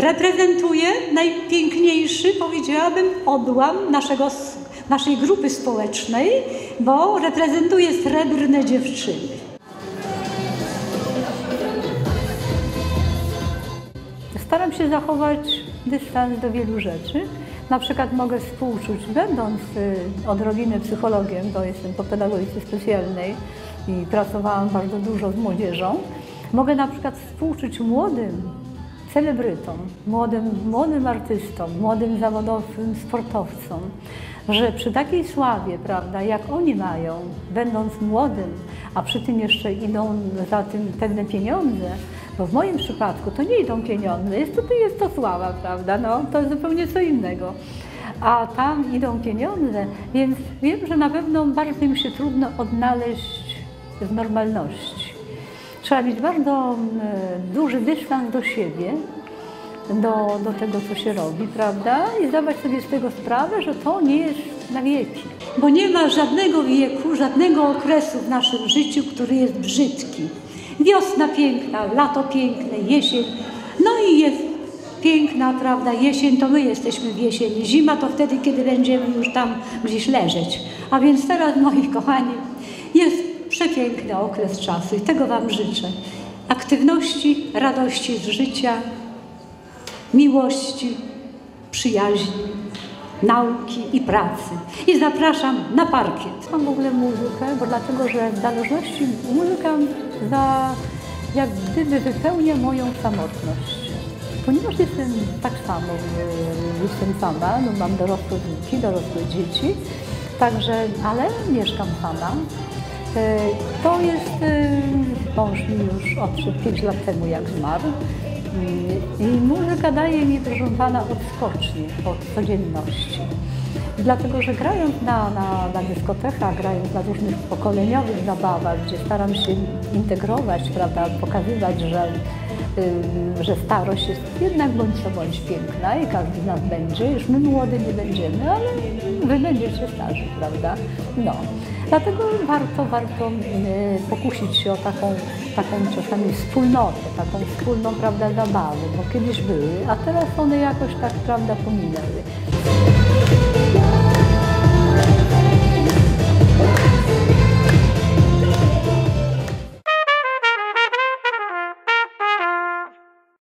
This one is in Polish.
reprezentuje najpiękniejszy, powiedziałabym, odłam naszego, naszej grupy społecznej, bo reprezentuje srebrne dziewczyny. Staram się zachować dystans do wielu rzeczy. Na przykład mogę współczuć, będąc y, odrobinę psychologiem, bo jestem po pedagogice specjalnej i pracowałam bardzo dużo z młodzieżą, mogę na przykład współczuć młodym celebrytom, młodym, młodym artystom, młodym zawodowym sportowcom, że przy takiej sławie, prawda, jak oni mają, będąc młodym, a przy tym jeszcze idą za tym pewne pieniądze, bo w moim przypadku to nie idą pieniądze, jest to, jest to sława, prawda, no, to jest zupełnie co innego. A tam idą pieniądze, więc wiem, że na pewno bardzo im się trudno odnaleźć w normalności. Trzeba mieć bardzo duży dystans do siebie, do, do tego, co się robi, prawda? I zdawać sobie z tego sprawę, że to nie jest na wieki. Bo nie ma żadnego wieku, żadnego okresu w naszym życiu, który jest brzydki. Wiosna piękna, lato piękne, jesień. No i jest piękna, prawda, jesień to my jesteśmy w jesieni. Zima to wtedy, kiedy będziemy już tam gdzieś leżeć. A więc teraz, moi kochani, jest przepiękny okres czasu i tego Wam życzę. Aktywności, radości z życia, miłości, przyjaźni, nauki i pracy. I zapraszam na parkiet. Mam w ogóle muzykę, bo dlatego, że w zależności muzyka za, jak gdyby wypełnia moją samotność. Ponieważ jestem tak samo, jestem sama, no mam dorosłe wnuki, dorosłe dzieci, także, ale mieszkam sama. E, to jest, mąż mi już odszedł 5 lat temu, jak zmarł. I muzyka daje mi, proszę Pana, odskocznie od codzienności. Dlatego, że grając na, na, na dyskotekach, grając na różnych pokoleniowych zabawach, gdzie staram się integrować, prawda, pokazywać, że, że starość jest jednak bądź co bądź piękna i każdy z nas będzie, już my młody nie będziemy, ale wy będziecie starzy, prawda? No. Dlatego warto, warto pokusić się o taką, taką czasami wspólnotę, taką wspólną prawda, zabawę, bo kiedyś były, a teraz one jakoś tak prawda pominęły.